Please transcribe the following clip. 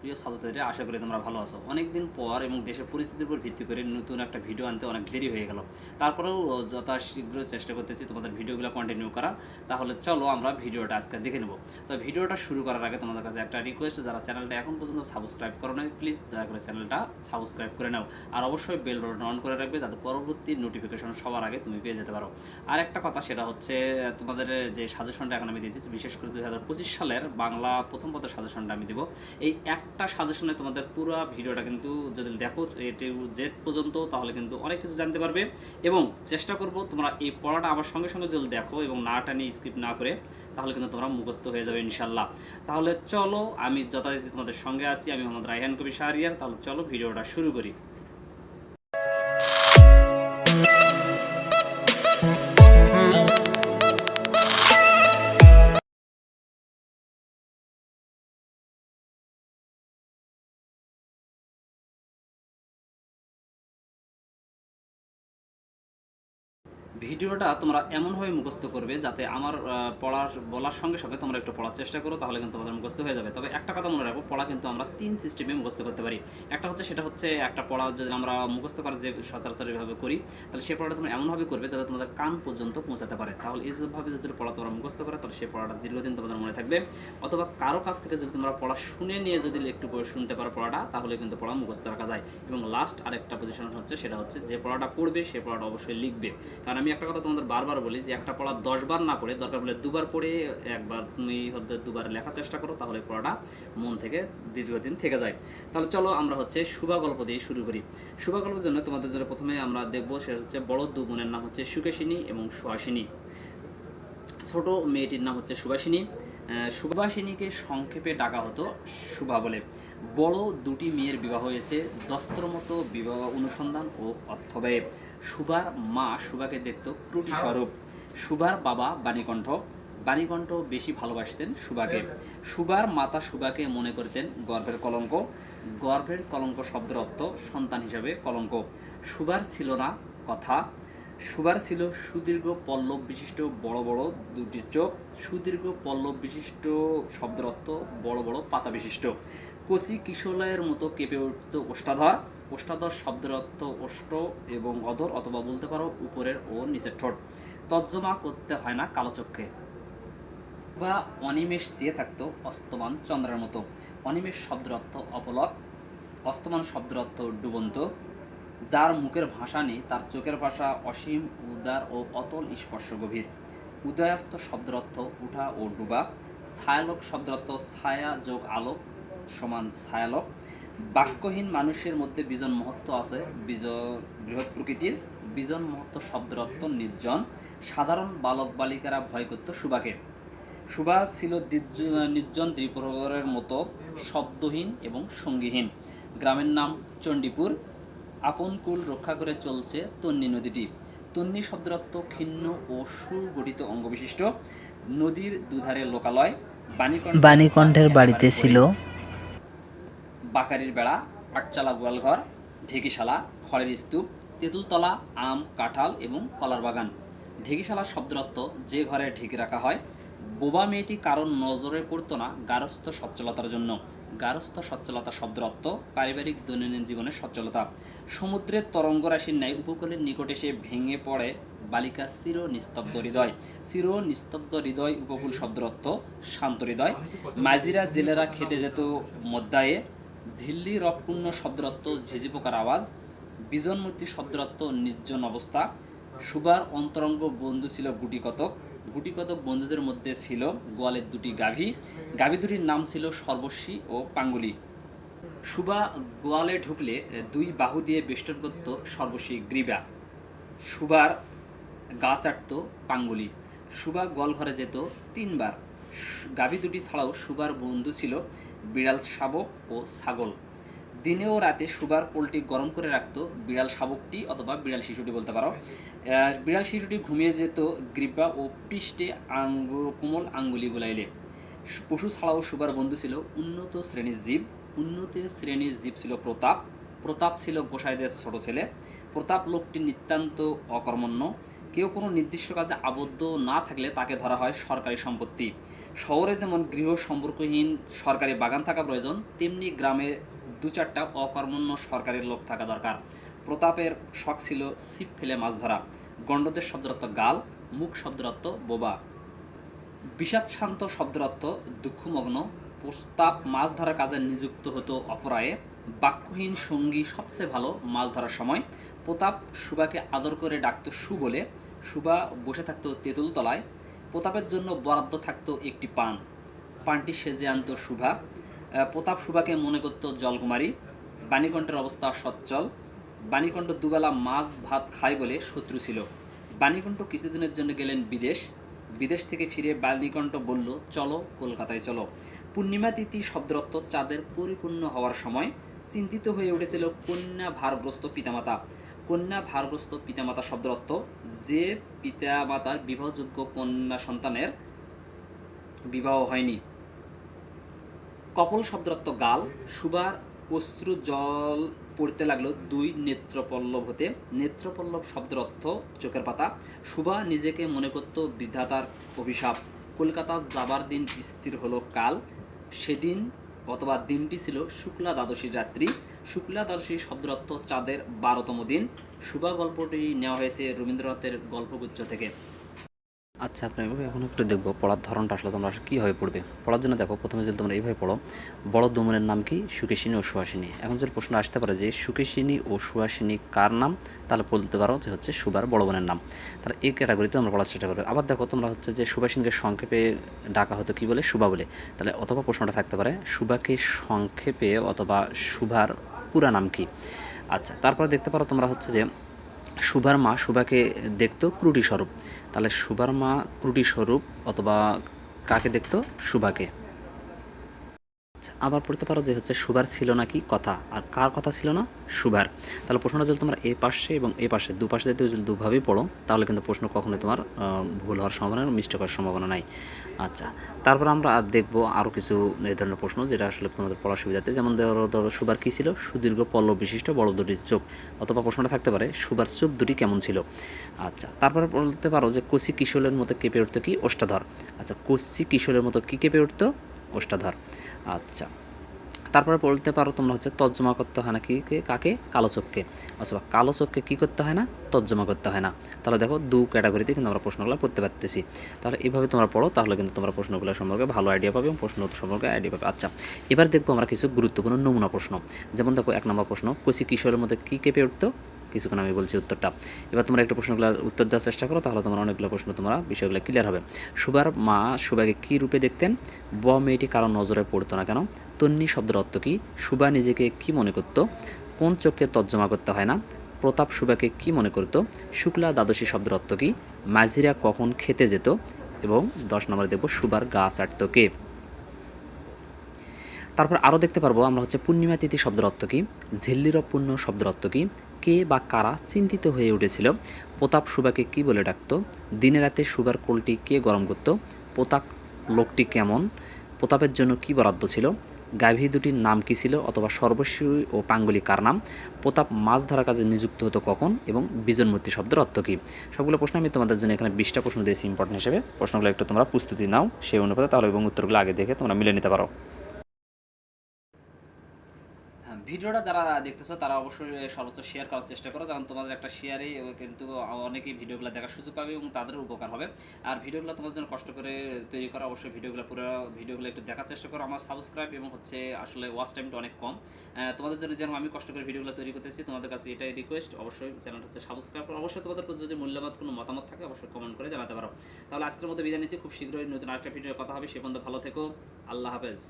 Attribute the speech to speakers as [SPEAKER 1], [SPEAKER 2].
[SPEAKER 1] প্রিয় ছাত্রছাত্রীরা, আশা করি তোমরা ভালো আছো। অনেকদিন পর এবং দেশের পরিস্থিতির উপর ভিত্তি করে নতুন একটা ভিডিও আনতে অনেক দেরি হয়ে গেল। তারপরেও যথাশীঘ্র চেষ্টা করতেছি তোমাদের ভিডিওগুলো কন্টিনিউ করা তাহলে চলো আমরা ভিডিওটা আজকে দেখে নেব। তো ভিডিওটা শুরু করার আগে তোমাদের কাছে একটা রিকোয়েস্ট যারা চ্যানেলটা এখন পর্যন্ত সাবস্ক্রাইব করো নাই প্লিজ দয়া করে চ্যানেলটা সাবস্ক্রাইব করে নাও। আর অবশ্যই বেল বাটন অন করে রাখবে, যাতে পরবর্তী নোটিফিকেশন সবার আগে তুমি পেয়ে যেতে পারো। আর একটা কথা, সেটা হচ্ছে, তোমাদের যে সাজেশনটা এখন আমি দিয়েছি, বিশেষ করে দুই হাজার পঁচিশ সালের বাংলা প্রথম পথের সাজেশনটা আমি দেবো। এই একটা সাজেশনে তোমাদের পুরো ভিডিওটা কিন্তু যদি দেখো, এটি জেড পর্যন্ত, তাহলে কিন্তু অনেক কিছু জানতে পারবে। এবং চেষ্টা করব তোমরা এই পড়াটা আমার সঙ্গে সঙ্গে যদি দেখো এবং না টানি স্কিপ না করে, তাহলে কিন্তু তোমরা মুখস্থ হয়ে যাবে ইনশাল্লাহ তাহলে চলো, আমি যথারীতি তোমাদের সঙ্গে আছি, আমি মোহাম্মদ রায়হান কবি শাহরিয়ার। তাহলে চলো, ভিডিওটা শুরু করি। ভিডিওটা তোমরা এমনভাবে মুখস্থ করবে যাতে আমার পড়ার, বলার সঙ্গে সঙ্গে তোমরা একটু পড়ার চেষ্টা করো, তাহলে কিন্তু তোমাদের মুখস্থ হয়ে যাবে। তবে একটা কথা মনে রাখব পড়া কিন্তু আমরা তিন সিস্টেমে মুখস্থ করতে পারি। একটা হচ্ছে, সেটা হচ্ছে একটা পড়া যদি আমরা মুখস্থ করার যে সচরাচরভাবে করি, তাহলে সেই পড়াটা তোমরা এমনভাবে করবে যাতে তোমাদের কান পর্যন্ত পৌঁছাতে পারে। তাহলে এইভাবে যদি পড়া তোমরা মুখস্থ করে, তাহলে সেই পড়াটা দীর্ঘদিন তোমাদের মনে থাকবে। অথবা কারও কাছ থেকে যদি তোমরা পড়া শুনে নিয়ে যদি একটু শুনতে পারো পড়াটা, তাহলে কিন্তু পড়া মুখস্থ রাখা যায়। এবং লাস্ট আরেকটা পজিশন হচ্ছে, সেটা হচ্ছে যে পড়াটা পড়বে, সে পড়াটা অবশ্যই লিখবে। কারণ আমি একটা কথা তোমাদের বারবার বলি যে একটা পড়া দশবার না পড়ে, দরকার বলে দুবার পড়ে, একবার তুমি হচ্ছে দুবার লেখার চেষ্টা করো, তাহলে পড়াটা মন থেকে দীর্ঘদিন থেকে যায়। তাহলে চলো আমরা হচ্ছে শুভা গল্প দিয়ে শুরু করি। শুভা গল্পের জন্য তোমাদের জন্য প্রথমে আমরা দেখব, সেটা হচ্ছে বড় দু বোনের নাম হচ্ছে সুকেশিনী এবং সুহাসিনী। ছোট মেয়েটির নাম হচ্ছে সুভাষিনী। সুভাষিনীকে সংক্ষেপে ডাকা হতো শুভা বলে। বড় দুটি মেয়ের বিবাহ হয়েছে দস্তর মতো বিবাহ অনুসন্ধান ও অর্থ ব্যয়ে। সুভার মা সুভাকে দেখত ত্রুটি স্বরূপ। সুভার বাবা বাণীকণ্ঠ। বাণীকণ্ঠ বেশি ভালোবাসতেন সুভাকে সুভার মাতা সুভাকে মনে করতেন গর্ভের কলঙ্ক। গর্ভের কলঙ্ক শব্দের অর্থ সন্তান হিসাবে কলঙ্ক। সুভার ছিল না কথা। সুবার ছিল সুদীর্ঘ পল্লব বিশিষ্ট বড় বড় দুটি চোখ, সুদীর্ঘ পল্লব বিশিষ্ট শব্দের অর্থ বড় বড় পাতা বিশিষ্ট। কচি কিশোলয়ের মতো কেঁপে উঠত ওষ্ঠাধর। ওষ্ঠাধর শব্দের অর্থ ওষ্ঠ এবং অধর অথবা বলতে পারো উপরের ও নিচের ঠোঁট। তর্জমা করতে হয় না কালো চক্ষে বা অনিমেষ চেয়ে থাকতো অস্তমান চন্দ্রের মতো। অনিমেষ শব্দের অর্থ অপলক, অস্তমান শব্দের অর্থ ডুবন্ত। যার মুখের ভাষা নেই, তার চোখের ভাষা অসীম, উদার ও অতল স্পর্শ গভীর উদয়াস্ত শব্দের উঠা ও ডুবা। ছায়ালোক শব্দের ছায়া যোগ আলোক সমান ছায়ালোক। বাক্যহীন মানুষের মধ্যে বিজন মহত্ব আছে বিজ বৃহৎ প্রকৃতির বিজন মহত্ব শব্দের অর্থ নির্জন। সাধারণ বালক বালিকারা ভয় করত সুবাকে। সুভা ছিল নির্জন ত্রিপুরের মতো শব্দহীন এবং সঙ্গীহীন। গ্রামের নাম চণ্ডীপুর। আপন কুল রক্ষা করে চলছে তন্নি নদীটি। তন্নি শব্দের অর্থ ক্ষীণ ও সুগঠিত অঙ্গবিশিষ্ট নদীর দুধারে লোকালয় বাণীকণ্ঠ
[SPEAKER 2] বাণীকণ্ঠের বাড়িতে ছিল।
[SPEAKER 1] বাকারির বেড়া আটচালা গোয়ালঘর ঢেকিশালা খড়ের স্তূপ তেঁতুলতলা আম কাঁঠাল এবং কলার বাগান। ঢেকিশালা শব্দের অর্থ যে ঘরে ঢেকে রাখা হয় বোবা মেয়েটি কারণ নজরে পড়তো না গারস্থ সচ্ছলতার জন্য। গারস্থ সচ্ছলতা অর্থ পারিবারিক দৈনন্দিন জীবনের সচ্ছলতা। সমুদ্রের তরঙ্গ রাশির ন্যায় উপকূলের নিকটে সে ভেঙে পড়ে বালিকা চির নিস্তব্ধ হৃদয়। চির নিস্তব্ধ হৃদয় উপকূল শব্দের অর্থ শান্ত হৃদয়। মাঝিরা জেলেরা খেতে যেত মধ্যায়ে ঝিল্লি রবপূর্ণ শব্দরত্ব ঝিঝি পোকার আওয়াজ। বিজনমূর্তি শব্দরত্ব নির্জন অবস্থা। সুবার অন্তরঙ্গ বন্ধু ছিল গুটি কতক। গুটি কতক বন্ধুদের মধ্যে ছিল গোয়ালের দুটি গাভী। গাভী দুটির নাম ছিল সর্বস্বী ও পাঙ্গুলি। সুবা গোয়ালে ঢুকলে দুই বাহু দিয়ে বেষ্টন করত সর্বস্বী গ্রীবা। সুবার গা চাটত পাঙ্গুলি। সুবা গোয়াল ঘরে যেত তিনবার। গাভী দুটি ছাড়াও সুবার বন্ধু ছিল বিড়াল শাবক ও ছাগল। দিনে ও রাতে সুবার পোলট্রি গরম করে রাখতো বিড়াল শাবকটি অথবা বিড়াল শিশুটি বলতে পারো। বিড়াল শিশুটি ঘুমিয়ে যেত গ্রীবা ও পৃষ্ঠে আঙ্গ, কোমল আঙ্গুলি বুলাইলে। পশু ছাড়াও সুবার বন্ধু ছিল উন্নত শ্রেণির জীব। উন্নত শ্রেণির জীব ছিল প্রতাপ। প্রতাপ ছিল গোসাইদের ছোট ছেলে। প্রতাপ লোকটি নিতান্ত অকর্মণ্য। কেউ কোনো নির্দিষ্ট কাজে আবদ্ধ না থাকলে তাকে ধরা হয় সরকারি সম্পত্তি। শহরে যেমন গৃহ সম্পর্কহীন সরকারি বাগান থাকা প্রয়োজন, তেমনি গ্রামে দু চারটা অকর্মণ্য সরকারের লোক থাকা দরকার। প্রতাপের শখ ছিল ছিপ ফেলে মাছ ধরা। গণ্ডদের শব্দরত্ব গাল মুখ শব্দরত্ব বোবা। বিষাদ শান্ত শব্দরত্ব দুঃখমগ্ন প্রস্তাব মাছ ধরার কাজে নিযুক্ত হতো অপরায়ে। বাক্যহীন সঙ্গী সবচেয়ে ভালো মাছ ধরার সময়। প্রতাপ সুবাকে আদর করে ডাকতো সু বলে। সুবা বসে থাকতো তেঁতুল তলায়। প্রতাপের জন্য বরাদ্দ থাকতো একটি পান। পানটি সেজে আনতো আহ, প্রতাপ সুবাকে মনে করত জলকুমারী। বাণীকণ্ঠের অবস্থা সচ্ছল। বাণীকণ্ঠ দুবেলা মাছ, ভাত খায় বলে শত্রু ছিল। বাণীকণ্ঠ কিছুদিনের জন্য গেলেন বিদেশ। বিদেশ থেকে ফিরে বাণীকণ্ঠ বলল, চলো কলকাতায়, চলো। পূর্ণিমা তিথি শব্দরত্ব চাঁদের পরিপূর্ণ হওয়ার সময় চিন্তিত হয়ে উঠেছিল কন্যা ভারগ্রস্ত পিতামাতা। কন্যা ভারগ্রস্ত পিতামাতা শব্দরত্ব যে পিতামাতার বিবাহযোগ্য কন্যা সন্তানের বিবাহ হয়নি। কপল শব্দরত্ব গাল, সুবার অশ্রু জল পড়তে লাগল দুই নেত্রপল্লব হতে। নেত্রপল্লব শব্দের অর্থ চোখের পাতা, সুবা নিজেকে মনে করত বিধাতার অভিশাপ। কলকাতা যাবার দিন স্থির হলো কাল, সেদিন অথবা দিনটি ছিল শুক্লা দ্বাদশীর রাত্রি। শুক্লা দ্বাদশী শব্দের অর্থ চাঁদের বারোতম দিন। সুবা গল্পটি নেওয়া হয়েছে রবীন্দ্রনাথের গল্পগুচ্ছ থেকে। আচ্ছা আপনি এভাবে এখন একটু দেখব, পড়ার ধরনটা আসলে তোমরা আসলে কীভাবে পড়বে? পড়ার জন্য দেখো, প্রথমে যদি তোমরা এইভাবে পড়ো, বড় দমনের নাম কি? সুকেশিনী ও সুহাসিনী। এখন যদি প্রশ্ন আসতে পারে যে সুকেশিনী ও সুহাসিনী কার নাম? তাহলে বলতে পারো যে হচ্ছে সুবার বড় বোনের নাম। তাহলে এই ক্যাটাগরিতে আমরা পড়ার চেষ্টা করবে। আবার দেখো, তোমরা হচ্ছে যে সুভাষিনীকে সংক্ষেপে ডাকা হতো কি বলে? সুবা বলে। তাহলে অথবা প্রশ্নটা থাকতে পারে, সুবাকে সংক্ষেপে অথবা সুভার পুরা নাম কি? আচ্ছা তারপরে দেখতে পারো তোমরা হচ্ছে যে সুভার মা সুভাকে দেখতো ক্রুটি স্বরূপ। তাহলে সুবার মা ত্রুটি স্বরূপ অথবা কাকে দেখতো? সুভাকে। আচ্ছা, আবার পড়তে পারো যে হচ্ছে সুভার ছিল নাকি কথা। আর কার কথা ছিল না? সুভার তাহলে প্রশ্নটা যদি তোমরা এই পাশে এবং এই পাশে দুপাশে যদি যদি দুভাবেই পড়ো তাহলে কিন্তু প্রশ্ন কখনোই তোমার ভুল হওয়ার সম্ভাবনা মিস্টেক হওয়ার সম্ভাবনা নাই। আচ্ছা তারপর আমরা দেখব আরও কিছু এই ধরনের প্রশ্ন যেটা আসলে তোমাদের পড়ার সুবিধাতে। যেমন ধরো ধরো সুবার কী ছিল? সুদীর্ঘ পল্লব বিশিষ্ট বড় দুটি চোখ। অথবা প্রশ্নটা থাকতে পারে সুবার চোখ দুটি কেমন ছিল? আচ্ছা তারপরে বলতে পারো যে কচি কিশোরের মতো কেঁপে উঠতো কি? ওষ্ঠাধর। আচ্ছা কচি কিশোরের মতো কী কেঁপে উঠতো? ওষ্ঠাধর আচ্ছা। তারপরে বলতে পারো তোমরা হচ্ছে তর্জমা করতে হয় না কি, কে, কাকে? কালো চোখকে। অথবা কালো চোখকে কী করতে হয় না? তর্জমা করতে হয় না। তাহলে দেখো দু ক্যাটাগরিতে কিন্তু আমরা প্রশ্নগুলো পড়তে পারতেছি। তাহলে এভাবে তোমরা পড়ো, তাহলে কিন্তু তোমরা প্রশ্নগুলো সম্পর্কে ভালো আইডিয়া পাবে এবং প্রশ্ন সম্পর্কে আইডিয়া পাবে। আচ্ছা এবার দেখব আমরা কিছু গুরুত্বপূর্ণ নমুনা প্রশ্ন। যেমন দেখো এক নম্বর প্রশ্ন, কচি কিশোরের মধ্যে কী কেঁপে উঠতো? কিছুক্ষণ আমি বলছি উত্তরটা। এবার তোমরা একটা প্রশ্নগুলোর উত্তর দেওয়ার চেষ্টা করো, তাহলে তোমার অনেকগুলো প্রশ্ন তোমরা বিষয়গুলো ক্লিয়ার হবে। সুবার মা সুবাকে কী রূপে দেখতেন? ব মেয়েটি কারও নজরে পড়তো না কেন? তন্নি শব্দের অর্থ কী? সুবা নিজেকে কি মনে করতো? কোন চোখকে তর্জমা করতে হয় না? প্রতাপ সুবাকে কি মনে করতো? শুক্লা দ্বাদশী শব্দের অর্থ কী? মাঝিরা কখন খেতে যেত? এবং দশ নম্বরে দেখব সুবার গা চাটতো কে? তারপর আরও দেখতে পারব, আমরা হচ্ছে পূর্ণিমা তিথি শব্দের অর্থ কী? ঝিল্লির পূর্ণ শব্দের অর্থ কী? কে বা কারা চিন্তিত হয়ে উঠেছিল? প্রতাপ সুবাকে কি বলে ডাকতো? দিনে রাতে সুবার কোলটি কে গরম করতো? প্রতাপ লোকটি কেমন? প্রতাপের জন্য কি বরাদ্দ ছিল? গাভী দুটির নাম কী ছিল অথবা সর্বস্বী ও পাঙ্গলি কার নাম? প্রতাপ মাছ ধরা কাজে নিযুক্ত হতো কখন এবং বিজনমূর্তি শব্দের অর্থ কী? সবগুলো প্রশ্ন আমি তোমাদের জন্য এখানে বিশটা প্রশ্ন দিয়েছি ইম্পর্টেন্ট হিসেবে। প্রশ্নগুলো একটু তোমরা প্রস্তুতি নাও সেই অনুপাতে, তাহলে এবং উত্তরগুলো আগে দেখে তোমরা মিলে নিতে পারো। ভিডিওটা যারা দেখতেছো, তারা অবশ্যই সর্বোচ্চ শেয়ার করার চেষ্টা করো। কারণ তোমাদের একটা শেয়ারেই কিন্তু অনেকেই ভিডিওগুলো দেখার সুযোগ পাবে এবং তাদের উপকার হবে। আর ভিডিওগুলো তোমাদের জন্য কষ্ট করে তৈরি করা, অবশ্যই ভিডিওগুলো পুরো ভিডিওগুলো একটু দেখার চেষ্টা করো। আমার সাবস্ক্রাইব এবং হচ্ছে আসলে ওয়াচ টাইমটা অনেক কম। তোমাদের জন্য যেরকম আমি কষ্ট করে ভিডিওগুলো তৈরি করতেছি, তোমাদের কাছে এটাই রিকোয়েস্ট অবশ্যই চ্যানেলটা হচ্ছে সাবস্ক্রাইব করো। অবশ্যই তোমাদের যদি মূল্যবান কোনো মতামত থাকে, অবশ্যই কমেন্ট করে জানাতে পারো। তাহলে আজকের মতো বিদায় নিচ্ছি। খুব শীঘ্রই নতুন আরেকটা ভিডিও কথা হবে। সে পর্যন্ত ভালো থেকো। আল্লাহ হাফেজ।